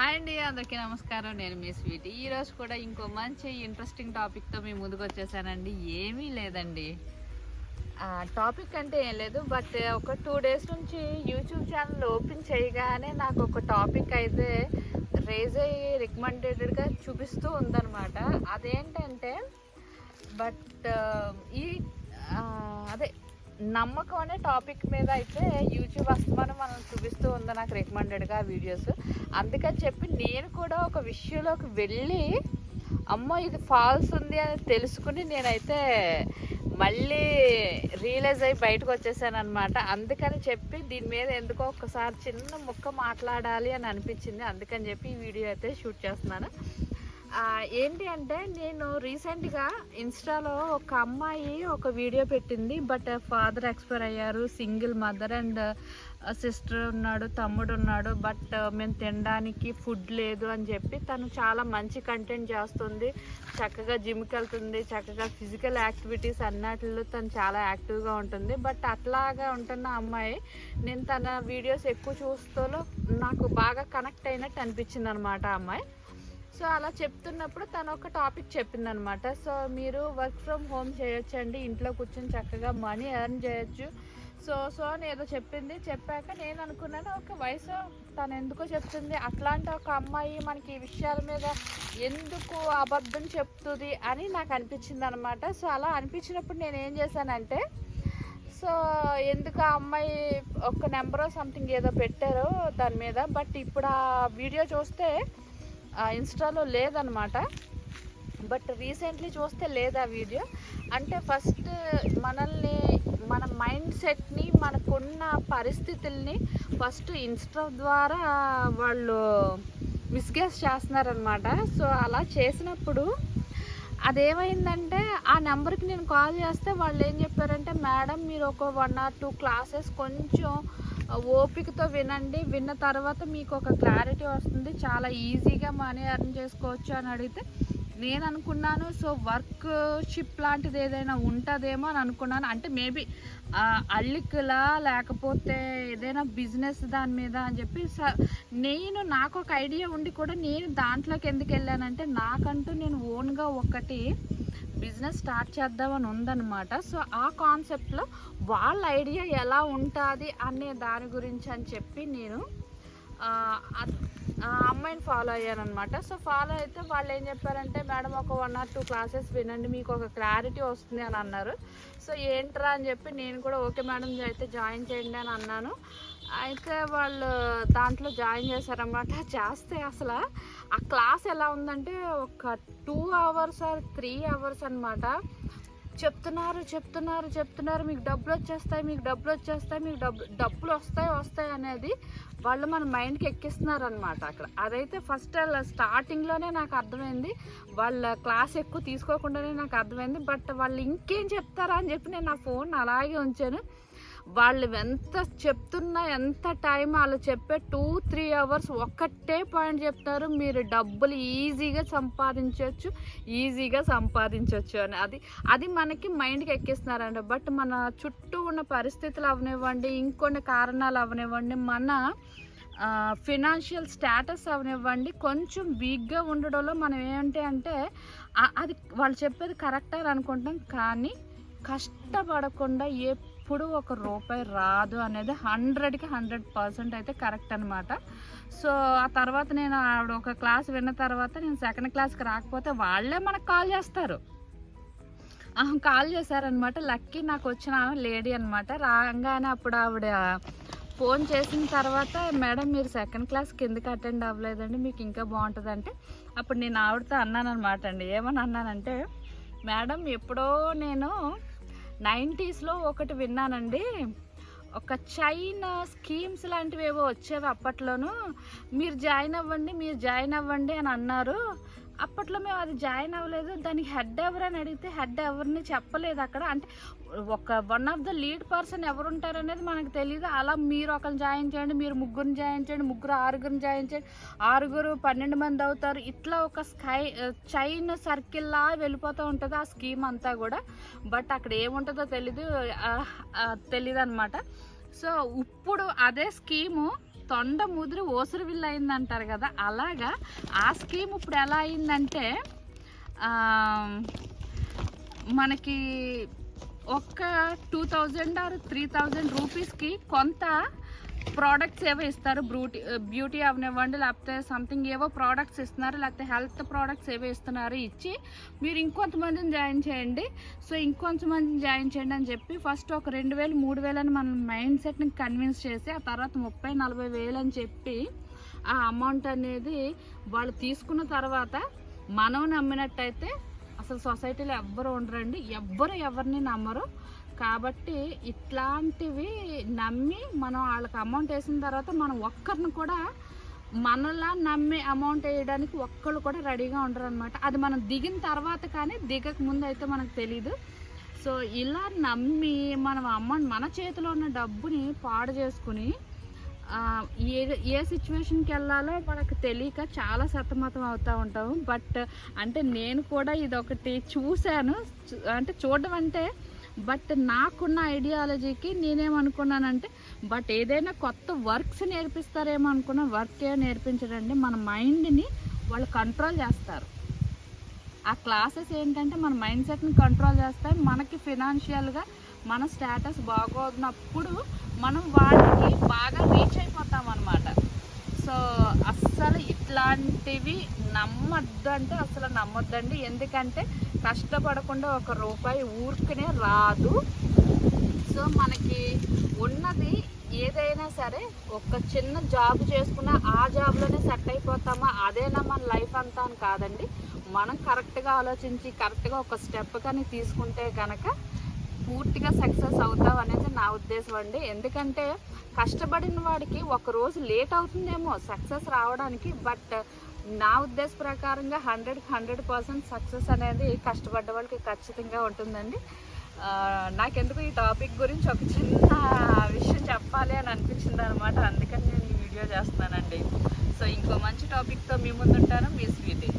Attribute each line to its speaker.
Speaker 1: Hi అండి అందరికీ నమస్కారం. నేను మీ స్వీట్. ఈ రోజు కూడా ఇంకో మంచి ఇంట్రెస్టింగ్ టాపిక్తో మీ ముందుకు వచ్చేసానండి. ఏమీ లేదండి. టాపిక్ అంటే ఏం లేదు బట్ ఒక టూ డేస్ నుంచి యూట్యూబ్ ఛానల్ ఓపెన్ చేయగానే నాకు ఒక టాపిక్ అయితే రేజ్ అయ్యి రికమెండెడ్గా చూపిస్తూ ఉందన్నమాట. అదేంటంటే బట్ ఈ అదే నమ్మకం అనే టాపిక్ మీద అయితే యూట్యూబ్ వస్తామని మనం చూపిస్తూ ఉంది నాకు రికమెండెడ్గా వీడియోస్ అందుకని చెప్పి నేను కూడా ఒక విషయంలోకి వెళ్ళి అమ్మో ఇది ఫాల్స్ ఉంది అని తెలుసుకుని నేనైతే మళ్ళీ రియలైజ్ అయ్యి బయటకు వచ్చేసాను అనమాట అందుకని చెప్పి దీని మీద ఎందుకో ఒక్కసారి చిన్న ముక్క మాట్లాడాలి అని అనిపించింది. అందుకని చెప్పి ఈ వీడియో అయితే షూట్ చేస్తున్నాను. ఏంటి అంటే నేను రీసెంట్గా ఇన్స్టాలో ఒక అమ్మాయి ఒక వీడియో పెట్టింది. బట్ ఫాదర్ ఎక్స్పైర్ అయ్యారు. సింగిల్ మదర్ అండ్ సిస్టర్ ఉన్నాడు తమ్ముడు ఉన్నాడు. బట్ మేము తినడానికి ఫుడ్ లేదు అని చెప్పి తను చాలా మంచి కంటెంట్ చేస్తుంది. చక్కగా జిమ్కి వెళ్తుంది. చక్కగా ఫిజికల్ యాక్టివిటీస్ అన్నట్లు తను చాలా యాక్టివ్గా ఉంటుంది. బట్ అట్లాగా ఉంటున్న అమ్మాయి నేను తన వీడియోస్ ఎక్కువ చూస్తూ నాకు బాగా కనెక్ట్ అయినట్టు అనిపించింది అనమాట అమ్మాయి. సో అలా చెప్తున్నప్పుడు తను ఒక టాపిక్ చెప్పిందనమాట. సో మీరు వర్క్ ఫ్రమ్ హోమ్ చేయొచ్చండి ఇంట్లో కూర్చొని చక్కగా మనీ ఎర్న్ చేయొచ్చు. సో సో అని ఏదో చెప్పింది. చెప్పాక నేను అనుకున్నాను ఒక వయసు తను ఎందుకో చెప్తుంది? అట్లాంటి ఒక అమ్మాయి మనకి ఈ విషయాల మీద ఎందుకు అబద్ధం చెప్తుంది? అని నాకు అనిపించింది అనమాట సో అలా అనిపించినప్పుడు నేను ఏం చేశానంటే సో ఎందుకు ఆ అమ్మాయి ఒక నెంబర్ సంథింగ్ ఏదో పెట్టారు దాని మీద బట్ ఇప్పుడు ఆ వీడియో చూస్తే ఇన్స్టాలో లేదనమాట. బట్ రీసెంట్లీ చూస్తే లేదా వీడియో. అంటే ఫస్ట్ మనల్ని మన మైండ్ సెట్ని మనకున్న పరిస్థితుల్ని ఫస్ట్ ఇన్స్టా ద్వారా వాళ్ళు మిస్గేస్ చేస్తున్నారనమాట. సో అలా చేసినప్పుడు అదేమైందంటే ఆ నెంబర్కి నేను కాల్ చేస్తే వాళ్ళు ఏం చెప్పారంటే మేడం మీరు ఒక వన్ ఆర్ టూ క్లాసెస్ కొంచెం ఓపికతో వినండి. విన్న తర్వాత మీకు ఒక క్లారిటీ వస్తుంది. చాలా ఈజీగా మనీ అర్న్ చేసుకోవచ్చు అని అడిగితే నేను అనుకున్నాను సో వర్క్ షిప్ లాంటిది ఏదైనా ఉంటుందేమో అని అనుకున్నాను. అంటే మేబీ అల్లికలా లేకపోతే ఏదైనా బిజినెస్ దాని మీద అని చెప్పి స- నేను నాకు ఒక ఐడియా ఉండి కూడా నేను దాంట్లోకి ఎందుకు వెళ్ళానంటే నాకంటూ నేను ఓన్గా ఒకటి బిజినెస్ స్టార్ట్ చేద్దామని ఉందన్నమాట. సో ఆ కాన్సెప్ట్లో వాళ్ళ ఐడియా ఎలా ఉంటుంది అనే దాని గురించి అని చెప్పి నేను ఆ, అమ్మాయిని ఫాలో అయ్యాను అనమాట సో ఫాలో అయితే వాళ్ళు ఏం చెప్పారంటే మేడం ఒక వన్ ఆర్ టూ క్లాసెస్ వినండి మీకు ఒక క్లారిటీ వస్తుంది అని అన్నారు. సో ఏంట్రా అని చెప్పి నేను కూడా ఓకే మేడం అయితే జాయిన్ చేయండి అని అన్నాను. అయితే వాళ్ళు దాంట్లో జాయిన్ చేశారనమాట చేస్తే అసలు ఆ క్లాస్ ఎలా ఉందంటే ఒక two hours or three hours అనమాట చెప్తున్నారు చెప్తున్నారు చెప్తున్నారు. మీకు డబ్బులు వచ్చేస్తాయి మీకు డబ్బులు వచ్చేస్తాయి మీకు డబ్బు డబ్బులు వస్తాయి వస్తాయి అనేది వాళ్ళు మన మైండ్కి ఎక్కిస్తున్నారు అనమాట అక్కడ. అదైతే ఫస్ట్ స్టార్టింగ్లోనే నాకు అర్థమైంది. వాళ్ళ క్లాస్ ఎక్కువ తీసుకోకుండానే నాకు అర్థమైంది. బట్ వాళ్ళు ఇంకేం చెప్తారా అని చెప్పి నేను నా ఫోన్ అలాగే ఉంచాను. వాళ్ళు ఎంత చెప్తున్నా ఎంత టైం వాళ్ళు చెప్పే టూ త్రీ అవర్స్ ఒక్కటే పాయింట్ చెప్తారు మీరు డబ్బులు ఈజీగా సంపాదించవచ్చు ఈజీగా సంపాదించవచ్చు అని. అది అది మనకి మైండ్కి ఎక్కిస్తున్నారంట. బట్ మన చుట్టూ ఉన్న పరిస్థితులు అవనివ్వండి ఇంకొన్ని కారణాలు అవనివ్వండి మన ఫినాన్షియల్ స్టేటస్ అవనివ్వండి కొంచెం వీక్గా ఉండడంలో మనం ఏంటి అంటే అది వాళ్ళు చెప్పేది కరెక్ట్ అని అనుకుంటాం కానీ కష్టపడకుండా ఎప్పుడు ఒక రూపాయి రాదు అనేది హండ్రెడ్కి హండ్రెడ్ పర్సెంట్ అయితే కరెక్ట్ అనమాట సో ఆ తర్వాత నేను ఆవిడ ఒక క్లాస్ విన్న తర్వాత నేను సెకండ్ క్లాస్కి రాకపోతే వాళ్ళే మనకు కాల్ చేస్తారు. ఆమె కాల్ చేశారనమాట లక్కీ నాకు వచ్చిన ఆమె లేడీ అనమాట రాగానే అప్పుడు ఆవిడ ఫోన్ చేసిన తర్వాత మేడం మీరు సెకండ్ క్లాస్కి ఎందుకు అటెండ్ అవ్వలేదండి మీకు ఇంకా బాగుంటుంది అంటే అప్పుడు నేను ఆవిడతో అన్నాను అనమాట అండి. ఏమని అన్నానంటే మేడం ఎప్పుడో నేను నైంటీస్లో ఒకటి విన్నానండి. ఒక చైన్ స్కీమ్స్ లాంటివి ఏవో వచ్చేవి అప్పట్లోనూ. మీరు జాయిన్ అవ్వండి మీరు జాయిన్ అవ్వండి అని అన్నారు. అప్పట్లో మేము అది జాయిన్ అవ్వలేదు. దానికి హెడ్ ఎవరని అడిగితే హెడ్ ఎవరిని చెప్పలేదు అక్కడ. అంటే ఒక one of the lead person ఎవరుంటారు అనేది మనకు తెలియదు అలా మీరు ఒకరిని జాయిన్ చేయండి మీరు ముగ్గురిని జాయిన్ చేయండి ముగ్గురు ఆరుగురిని జాయిన్ చేయండి ఆరుగురు పన్నెండు మంది అవుతారు. ఇట్లా ఒక స్కై చైన్ సర్కిల్లా వెళ్ళిపోతూ ఉంటుంది ఆ స్కీమ్ అంతా కూడా. బట్ అక్కడ ఏముంటుందో తెలీదు తెలీదు అనమాట సో ఇప్పుడు అదే స్కీము తొండ ముదిరి ఓసరు విల్లు అయింది అంటారు కదా అలాగా? ఆ స్కీమ్ ఇప్పుడు ఎలా అయిందంటే మనకి ఒక్క two thousand or three thousand రూపీస్కి కొంత ప్రోడక్ట్స్ ఏవో ఇస్తారు బ్యూటీ బ్యూటీ అవనివ్వండి లేకపోతే సంథింగ్ ఏవో ప్రోడక్ట్స్ ఇస్తున్నారు లేకపోతే హెల్త్ ప్రోడక్ట్స్ ఏవో ఇస్తున్నారు ఇచ్చి మీరు ఇంకొంతమందిని జాయిన్ చేయండి. సో ఇంకొంతమందిని జాయిన్ చేయండి అని చెప్పి ఫస్ట్ ఒక రెండు వేలు మూడు వేలని మన మైండ్ సెట్ని కన్విన్స్ చేసి ఆ తర్వాత ముప్పై నలభై వేలు అని చెప్పి ఆ అమౌంట్ అనేది వాళ్ళు తీసుకున్న తర్వాత మనం నమ్మినట్టయితే అసలు సొసైటీలో ఎవ్వరు ఉండరండి. ఎవ్వరు ఎవరిని నమ్మరు. కాబట్టి ఇట్లాంటివి నమ్మి మనం వాళ్ళకి అమౌంట్ వేసిన తర్వాత మనం ఒక్కరిని కూడా మనలా నమ్మి అమౌంట్ వేయడానికి ఒక్కళ్ళు కూడా రెడీగా ఉండరు అనమాట అది మనం దిగిన తర్వాత కానీ దిగక ముందు అయితే మనకు తెలీదు. సో ఇలా నమ్మి మనం అమౌంట్ మన చేతిలో ఉన్న డబ్బుని పాడు చేసుకుని ఏ ఏ సిచ్యువేషన్కి వెళ్ళాలో మనకు తెలియక చాలా సతమతం అవుతూ ఉంటాము. బట్ అంటే నేను కూడా ఇదొకటి చూశాను. చూ- అంటే చూడడం అంటే బట్ నాకున్న ఐడియాలజీకి నేనేమనుకున్నానంటే బట్ ఏదైనా కొత్త వర్క్స్ నేర్పిస్తారేమో అనుకున్న వర్క్ ఏ నేర్పించడండి. మన మైండ్ని వాళ్ళు కంట్రోల్ చేస్తారు. ఆ క్లాసెస్ ఏంటంటే మన మైండ్ సెట్ని కంట్రోల్ చేస్తాయి. మనకి ఫినాన్షియల్గా మన స్టేటస్ బాగోనప్పుడు మనం వాళ్ళకి బాగా రీచ్ అయిపోతాం అనమాట సో అస్సలు ఇట్లాంటివి నమ్మద్దు అంటే అసలు నమ్మొద్దండి. ఎందుకంటే కష్టపడకుండా ఒక రూపాయి ఊరికనే రాదు. సో మనకి ఉన్నది ఏదైనా సరే ఒక చిన్న జాబ్ చేసుకున్నా ఆ జాబ్లోనే సెట్ అయిపోతామా? అదేనా మన లైఫ్ అంతా అని కాదండి. మనం కరెక్ట్గా ఆలోచించి కరెక్ట్గా ఒక స్టెప్ కానీ తీసుకుంటే కనుక పూర్తిగా సక్సెస్ అవుతాం అనేది నా ఉద్దేశం అండి. ఎందుకంటే కష్టపడిన వాడికి ఒక రోజు లేట్ అవుతుందేమో సక్సెస్ రావడానికి బట్ నా ఉద్దేశ ప్రకారంగా హండ్రెడ్ హండ్రెడ్ పర్సెంట్ సక్సెస్ అనేది కష్టపడ్డ వాళ్ళకి ఖచ్చితంగా ఉంటుందండి. నాకెందుకు ఈ టాపిక్ గురించి ఒక చిన్న విషయం చెప్పాలి అని అనిపించింది అనమాట అందుకని నేను ఈ వీడియో చేస్తున్నానండి. సో ఇంకో మంచి టాపిక్తో మీ ముందుంటాను. మీ స్వీటీ.